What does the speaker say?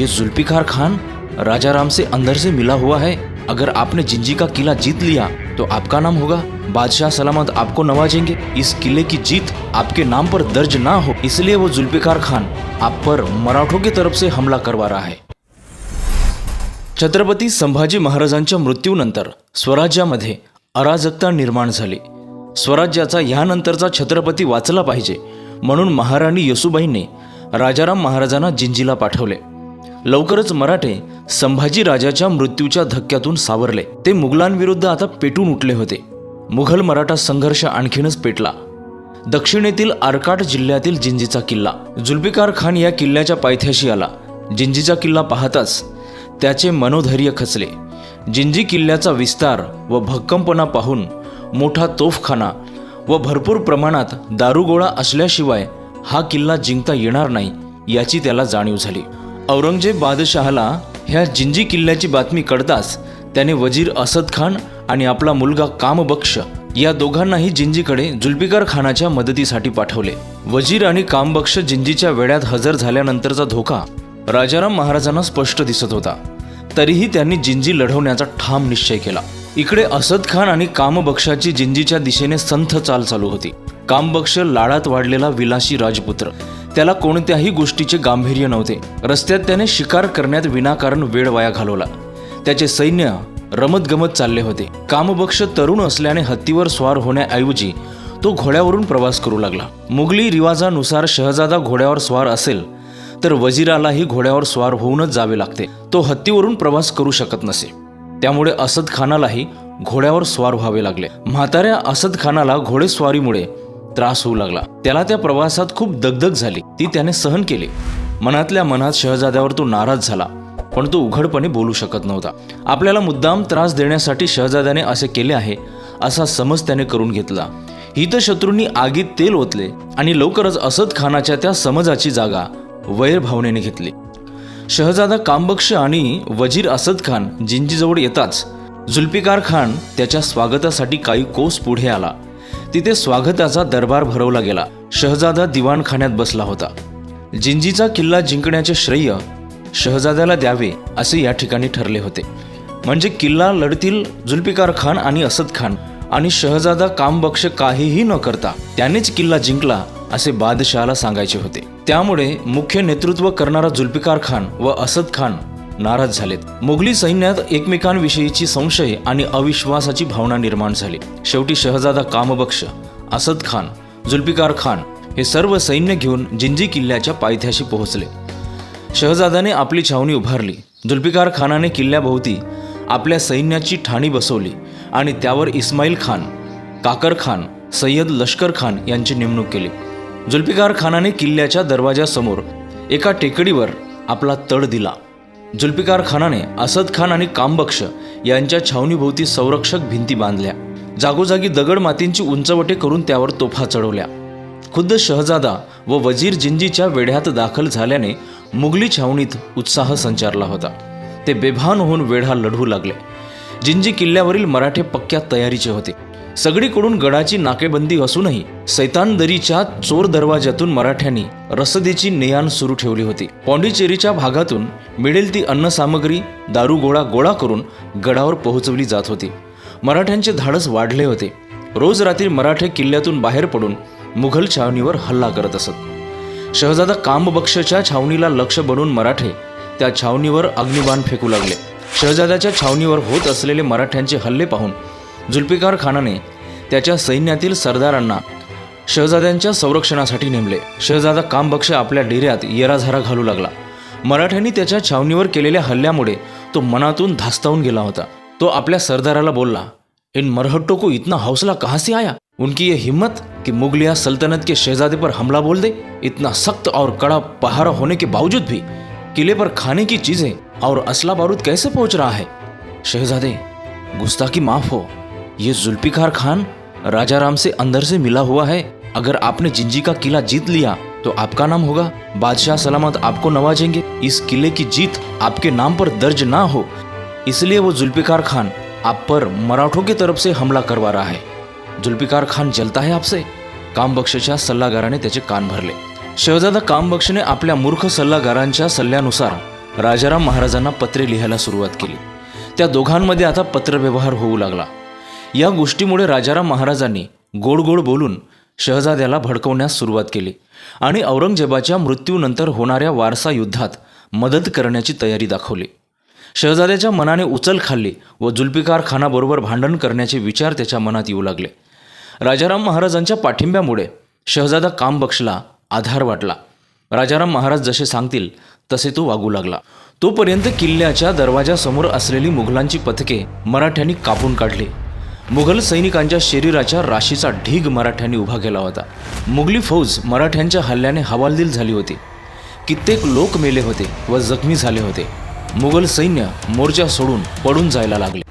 ये जुल्फिकार खान राजाराम से अंदर से मिला हुआ है। अगर आपने जिंजी का किला जीत लिया तो आपका नाम होगा। बादशाह सलामत आपको नवाजेंगे। इस किले की जीत आपके नाम पर दर्ज ना हो इसलिए वो जुल्फिकार खान आप पर मराठों की तरफ से हमला करवा रहा है। छत्रपती संभाजी महाराजांच्या मृत्यूनंतर स्वराज्यामध्ये अराजकता निर्माण झाली। स्वराज्याचा ह्यानंतरचा छत्रपती वाचला पाहिजे म्हणून महाराणी येसुबाईंनी राजाराम महाराजांना जिंजीला पाठवले। लवकरच मराठे संभाजी राजाच्या मृत्यूच्या धक्क्यातून सावरले. ते मुघलांविरुद्ध आता पेटून उठले होते. मुघल मराठा संघर्ष आणखीनच पेटला. दक्षिणेतील आरकाट जिल्ह्यातील जिंजीचा किल्ला. जुल्फिकार खान या किल्ल्याच्या पायथ्याशी आला. जिंजीचा किल्ला पाहताच त्याचे मनोधैर्य खचले. जिंजी किल्ल्याचा विस्तार व भक्कमपणा पाहून मोठा तोफखाना व भरपूर प्रमाणात दारुगोळा असल्याशिवाय हा किल्ला जिंकता येणार नाही याची त्याला जाणीव झाली. औरंगजेब बादशहाला ह्या जिंजी किल्ल्याची बातमी कळताच त्याने वजीर असद खान आणि आपला मुलगा कामबक्ष या दोघांनाही जिंजीकडे जुल्पिकार खानाच्या मदतीसाठी पाठवले. वजीर आणि कामबक्ष जिंजीच्या वेड्यात हजर झाल्यानंतरचा धोका राजाराम महाराजांना स्पष्ट दिसत होता. तरीही त्यांनी जिंजी लढवण्याचा ठाम निश्चय केला. इकडे असद खान आणि कामबक्षाची जिंजीच्या दिशेने संथ चाल चालू होती. कामबक्ष लाडात वाढलेला विलासी राजपुत्र. त्याला कोणत्याही गोष्टीचे गांभीर्य नव्हते. रस्त्यात त्याने शिकार करण्यात विनाकारण वेळ वाया घालवला. त्याचे सैन्य रमतगमत चालले होते. कामबक्ष तरुण असल्याने हत्तीवर स्वार होण्याऐवजी तो घोड्यावरून प्रवास करू लागला. मुघली रिवाजानुसार शहजादा घोड्यावर स्वार असेल तर वजीरालाही घोड्यावर स्वार होऊनच जावे लागते. तो हत्तीवरून प्रवास करू शकत नसे. त्यामुळे असद खानालाही घोड्यावर स्वार व्हावे लागले. म्हाताऱ्या असद खानाला घोडेस्वारीमुळे त्रास होऊ लागला. त्याला त्या प्रवासात खूप दगदग झाली. ती त्याने सहन केली. मनातल्या मनात शहजाद्यावर तो नाराज झाला पण तो उघडपणे बोलू शकत नव्हता. आपल्याला मुद्दाम त्रास देण्यासाठी शहजाद्याने असे केले आहे असा समज त्याने करून घेतला. हितशत्रूंनी आगीत तेल ओतले आणि लवकरच असद खानाच्या त्या समजाची जागा वैर भावनेने घेतली. शहजादा कामबक्ष आणि वजीर असद खान जिंजीजवळ येताच जुल्फिकार खान त्याच्या स्वागतासाठी काही कोस पुढे आला. तिथे स्वागताचा दरबार भरवला गेला. शहजादा दिवाणखान्यात बसला होता. जिंजीचा किल्ला जिंकण्याचे श्रेय शहजाद्याला द्यावे असे या ठिकाणी ठरले होते. म्हणजे किल्ला लढतील जुल्फिकार खान आणि असद खान आणि शहजादा कामबक्ष काहीही न करता त्यानेच किल्ला जिंकला असे बादशहाला सांगायचे होते. त्यामुळे मुख्य नेतृत्व करणारा जुल्फिकार खान व असद खान नाराज झालेत. मुघली सैन्यात एकमेकांविषयीची संशय आणि अविश्वासाची भावना निर्माण झाली. शेवटी शहजादा कामबक्ष असद खान जुल्फिकार खान हे सर्व सैन्य घेऊन जिंजी किल्ल्याच्या पायथ्याशी पोहोचले. शहजादाने आपली छावणी उभारली. जुल्फिकार खानाने किल्ल्याभोवती आपल्या सैन्याची ठाणी बसवली आणि त्यावर इस्माईल खान काकर खान सय्यद लष्कर खान यांची नेमणूक केली. जुल्फिकार खानाने किल्ल्याच्या दरवाजासमोर एका टेकडीवर आपला तड दिला. जुल्फिकार खानाने असद खान आणि कामबक्ष यांच्या छावणीभोवती संरक्षक भिंती बांधल्या. जागोजागी दगड मातींची उंचवटे करून त्यावर तोफा चढवल्या. खुद्द शहजादा व वजीर जिंजीच्या वेढ्यात दाखल झाल्याने मुघली छावणीत उत्साह संचारला होता. ते बेभान होऊन वेढा लढवू लागले. जिंजी किल्ल्यावरील मराठे पक्क्या तयारीचे होते. सगळीकडून गडाची नाकेबंदी असूनही सैतानदरीच्या चोर दरवाज्यातून मराठ्यांनी रसदेची नेयान सुरू ठेवली होती. पॉंडिचेरीच्या भागातून मिळेल ती अन्नसामग्री दारुगोळा गोळा करून गडावर पोहोचवली जात होती. मराठ्यांचे धाडस वाढले होते. रोज रात्री मराठे किल्ल्यातून बाहेर पडून मुघल छावणीवर हल्ला करत असत. शहजादा कामबक्षच्या छावणीला लक्ष बनवून मराठे त्या छावणीवर अग्निबाण फेकू लागले. शहजाद्याच्या छावणीवर होत असलेले मराठ्यांचे हल्ले पाहून जुल्फिकार खानाने त्याच्या सैन्यातील सरदारांना शहजाद्यांच्या संरक्षणासाठी नेमले. शहजादा कामबक्ष आपल्या डेऱ्यात येराझारा घालू लागला. मराठ्यांनी त्याच्या छावणीवर केलेल्या हल्ल्यामुळे तो मनातून धास्तावून गेला होता. तो आपल्या सरदाराला बोलला इन मरहट्टो को इतना हौसला कहाँ से आया? उनकी ये हिम्मत कि मुगलिया सल्तनत के शहजादे पर हमला बोल दे? इतना सख्त और कड़ा पहारा होने के बावजूद भी किले पर खाने की चीजें और असला बारूद कैसे पहुंच रहा है? शहजादे गुस्ताखी माफ हो। ये जुल्फिकार खान राजा राम से अंदर से मिला हुआ है। अगर आपने जिंजी का किला जीत लिया तो आपका नाम होगा। बादशाह सलामत आपको नवाजेंगे। इस किले की जीत आपके नाम पर दर्ज ना हो। इसलिए वो जुल्फिकार खान आप पर मराठों की तरफ से हमला करवा रहा है। जुल्फिकार खान जलता है आपसे। कामबक्षच्या सल्लागाराने त्याचे कान भरले। शहजादा कामबक्षने आपल्या मूर्ख सल्लागारांच्या सल्ल्यानुसार राजाराम महाराजांना पत्रे लिहायला सुरुवात केली. त्या दोघांमध्ये आता पत्रव्यवहार होऊ लागला. या गोष्टीमुळे राजाराम महाराजांनी गोड गोड बोलून शहजाद्याला भडकवण्यास सुरुवात केली आणि औरंगजेबाच्या मृत्यूनंतर होणाऱ्या वारसा युद्धात मदत करण्याची तयारी दाखवली. शहजाद्याच्या मनाने उचल खाल्ली व जुल्पिकार खानाबरोबर भांडण करण्याचे विचार त्याच्या मनात येऊ लागले. राजाराम महाराजांच्या पाठिंब्यामुळे शहजादा काम बक्षला आधार वाटला. राजाराम महाराज जसे सांगतील तसे तो वागू लागला. तोपर्यंत किल्ल्याच्या दरवाजासमोर असलेली मुघलांची पथके मराठ्यांनी कापून काढली. मुघल सैनिकांच्या शरीराच्या राशीचा ढीग मराठ्यांनी उभा केला होता. मुघली फौज मराठ्यांच्या हल्ल्याने हवालदिल झाली होती. कित्येक लोक मेले होते व जखमी झाले होते. मुघल सैन्य मोर्चा सोडून पडून जायला लागले.